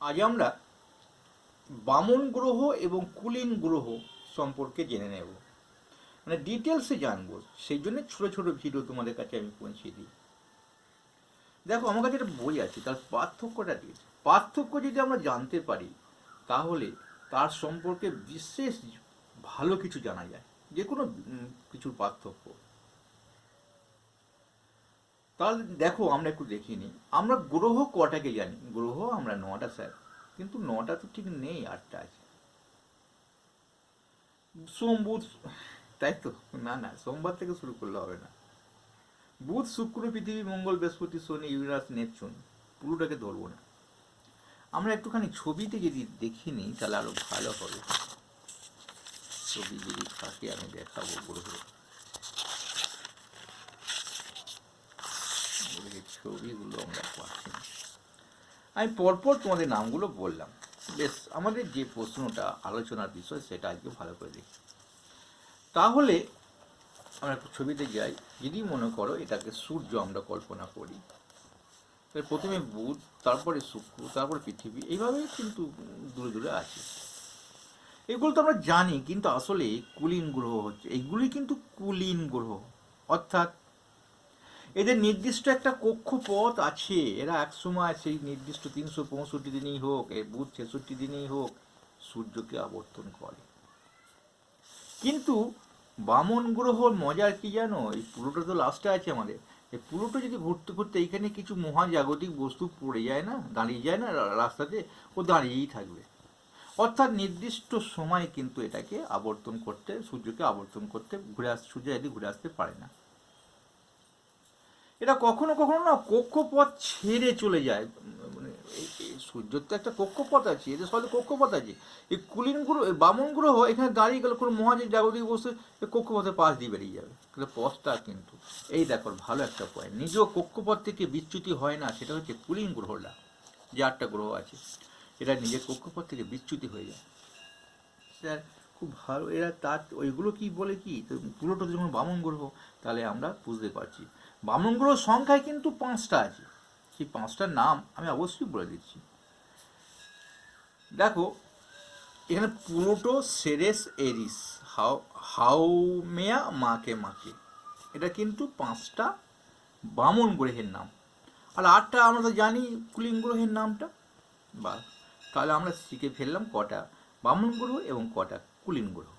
আজ আমরা বামন গ্রহ এবং কুলিন গ্রহ সম্পর্কে জেনে নেব। মানে ডিটেলসে জানব। সেই জন্য ছোট ছোট ভিডিও তোমাদের কাছে আমি পৌঁছে দিই। দেখো, আমার কাছে একটা বই আছে, তার পার্থক্যটা কি? পার্থক্য যদি আমরা জানতে পারি, তাহলে তার সম্পর্কে বিশেষ ভালো কিছু জানা যায়। যে কোনো কিছুর পার্থক্য। তাহলে দেখো আমরা একটু দেখিনি আমরা গ্রহ কটাকে জানি? গ্রহ আমরা নটা, স্যার। কিন্তু নটা তো ঠিক নেই, আটটা আছে। সোম বুধ তাই তো? না না, সোমবার থেকে শুরু করলে হবে না। বুধ, শুক্র, পৃথিবী, মঙ্গল, বৃহস্পতি, শনি, ইউরাস, নেপচুন। পুরোটাকে ধরবো না। আমরা একটুখানি ছবিতে যদি দেখি নিই, তাহলে আরও ভালো হবে। ছবি যদি থাকে, আমি দেখাবো গ্রহ গ্রহের ছবিগুলো আমরা পাচ্ছি না। আমি পরপর তোমাদের নামগুলো বললাম। বেশ, আমাদের যে প্রশ্নটা, আলোচনার বিষয়, সেটা আজকে ভালো করে দেখি। তাহলে আমরা ছবিতে যাই। যদি মনে করো এটাকে সূর্য আমরা কল্পনা করি, তাহলে প্রথমে বুধ, তারপরে শুক্র, তারপরে পৃথিবী, এইভাবেই কিন্তু দূরে দূরে আছে। এগুলো তো আমরা জানি, কিন্তু আসলে কুলিন গ্রহ হচ্ছে। এইগুলি কিন্তু কুলিন গ্রহ। অর্থাৎ এদের নির্দিষ্ট একটা কক্ষপথ আছে। এরা একসময় সেই নির্দিষ্ট তিনশো পঁয়ষট্টি দিনেই হোক এ বুধ ছেষট্টি দিনেই হোক, সূর্যকে আবর্তন করে। কিন্তু বামন গ্রহর মজার কি জানো? এই পুরোটা তো লাস্টে আছে আমাদের। এই পুরোটা যদি ঘুরতে ঘুরতে এইখানে কিছু মহাজাগতিক বস্তু পড়ে যায় না, দাঁড়িয়ে যায় না রাস্তাতে, ও দাঁড়িয়েই থাকবে। অর্থাৎ নির্দিষ্ট সময় কিন্তু এটাকে আবর্তন করতে, সূর্যকে আবর্তন করতে ঘুরে আস, সূর্য যদি ঘুরে আসতে পারে না। এটা কখনো কখনো না কক্ষপথ ছেড়ে চলে যায়। মানে সূর্যের তো একটা কক্ষপথ আছে, এদের সবাই কক্ষপথ আছে। এই কুলিন গ্রহ বামন গ্রহ, এখানে দাঁড়িয়ে গেলে কোনো মহাজাগ জাগতিক বস্তু এই কক্ষপথের পাশ দিয়ে বেরিয়ে যাবে। তাহলে পথটা কিন্তু, এই দেখো, ভালো একটা পয়েন্ট নিজ কক্ষপথ থেকে বিচ্যুতি হয় না, সেটা হচ্ছে কুলিন গ্রহটা যে আটটা গ্রহ আছে এটা নিজের কক্ষপথ থেকে বিচ্যুতি হয়ে যায়। স্যার, খুব ভালো, এরা তার, ওইগুলো কি বলে কি? তো পুরোটা যখন বামন গ্রহ, তাহলে আমরা বুঝতে পারছি। বামন গ্রহ সংখ্যায় কিন্তু পাঁচটা আছে। সেই পাঁচটার নাম আমি অবশ্যই বলে দিচ্ছি। দেখো, এখানে প্লুটো সেরেস, এরিস। হাউ হাউমেয়া মাকে মাকে। এটা কিন্তু পাঁচটা বামন গ্রহের নাম। আর আটটা আমরা তো জানি কুলিং গ্রহের নামটা। বা তাহলে আমরা শিখে ফেললাম কটা বামন গ্রহ এবং কটা কুলিন গ্রহ।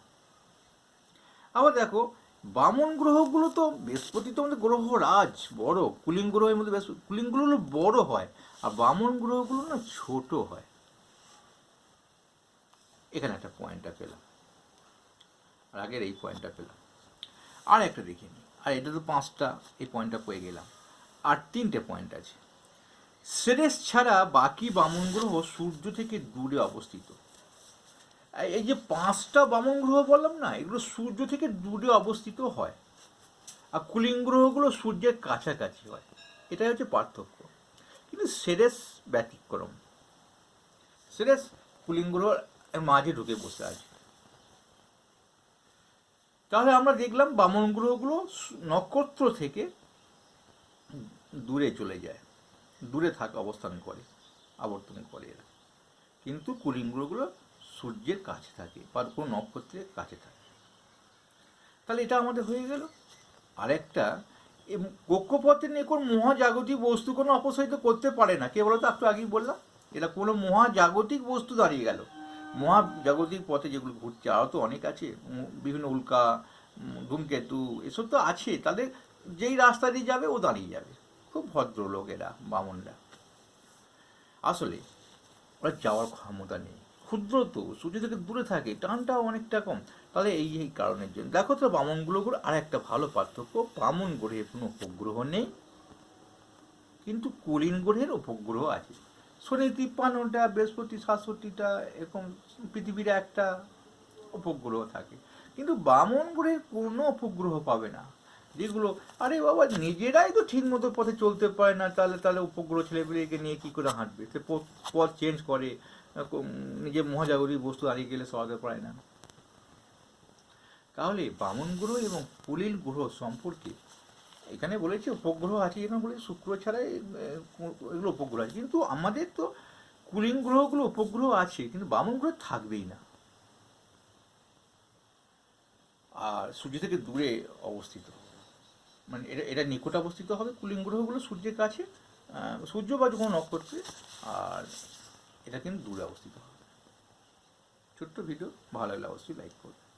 আবার দেখো বামন গ্রহগুলো তো বৃহস্পতি তো আমাদের গ্রহ রাজ, বড়। কুলিং গ্রহের মধ্যে কুলিং গ্রহগুলো বড় হয়, আর বামন গ্রহগুলো না ছোট হয়। এখানে একটা পয়েন্টটা পেলাম। আর আগের এই পয়েন্টটা পেলাম। আর একটা দেখে আর এটা তো পাঁচটা, এই পয়েন্টটা পেয়ে গেলাম। আর তিনটে পয়েন্ট আছে। সেরেস ছাড়া বাকি বামন গ্রহ সূর্য থেকে দূরে অবস্থিত। এই- যে পাঁচটা বামন গ্রহ বললাম না, এগুলো সূর্য থেকে দূরে অবস্থিত হয়। আর কুলিং গ্রহগুলো সূর্যের কাছাকাছি হয়। এটাই হচ্ছে পার্থক্য। কিন্তু সেরেস ব্যতিক্রম। সেরেস কুলিং গ্রহ মাঝে ঢুকে বসে আছে। তাহলে আমরা দেখলাম বামন গ্রহগুলো নক্ষত্র থেকে দূরে চলে যায়। দূরে থাকা অবস্থান করে, আবর্তন করে এরা। কিন্তু কুলিং গ্রহগুলো সূর্যের কাছে থাকে বা কোনো নক্ষত্রের কাছে থাকে। তাহলে এটা আমাদের হয়ে গেল। আরেকটা কক্ষপথে নিয়ে কোনো মহাজাগতিক বস্তু কোনো অপসারিত করতে পারে না। কে বলতো? একটু আগেই বললাম। এটা কোনো মহাজাগতিক বস্তু দাঁড়িয়ে গেল। মহাজাগতিক পথে যেগুলো ঘুরছে, আরও তো অনেক আছে। বিভিন্ন উল্কা ধূমকেতু, এসব তো আছে। তাদের যেই রাস্তা দিয়ে যাবে, ও দাঁড়িয়ে যাবে। খুব ভদ্রলোক এরা, বামনরা। আসলে, ওরা যাওয়ার ক্ষমতা নেই। ক্ষুদ্র তো, সূর্য থেকে দূরে থাকে, টানটাও অনেকটা কম। তাহলে এই এই কারণের জন্য। দেখো তো বামন গ্রহগুলো আর একটা ভালো পার্থক্য, বামন গ্রহের কোনো উপগ্রহ নেই, কিন্তু কলিন গ্রহের উপগ্রহ আছে। শনি তিপ্পান্নটা, বৃহস্পতি সাতষট্টিটা, এরকম পৃথিবীর একটা উপগ্রহ থাকে। কিন্তু বামন গ্রহের কোনো উপগ্রহ পাবে না। যেগুলো, আরে বাবা, নিজেরাই তো ঠিক মতো পথে চলতে পারে না, তাহলে তাহলে উপগ্রহ ছেলেপেলেকে নিয়ে কি করে হাঁটবে? সে পথ পথ চেঞ্জ করে। এরকম নিজের মহাজাগরিক বস্তু দাঁড়িয়ে গেলে সরাতে পারে না। তাহলে বামন গ্রহ এবং পুলিল গ্রহ সম্পর্কে এখানে বলেছে উপগ্রহ আছে এখানে বলে শুক্র ছাড়া এ- এ- এগুলো উপগ্রহ আছে। কিন্তু আমাদের তো কুলিং গ্রহগুলো উপগ্রহ আছে, কিন্তু বামন গ্রহ থাকবেই না। আর সূর্য থেকে দূরে অবস্থিত। মানে এটা এটা নিকট অবস্থিত হবে কুলিং গ্রহগুলো সূর্যের কাছে সূর্য বা কোনো নক্ষত্রে, আর এটা কিন্তু দূরে অবস্থিত। ছোট্ট ভিডিও ভালো লাগলে অবশ্যই লাইক করবে।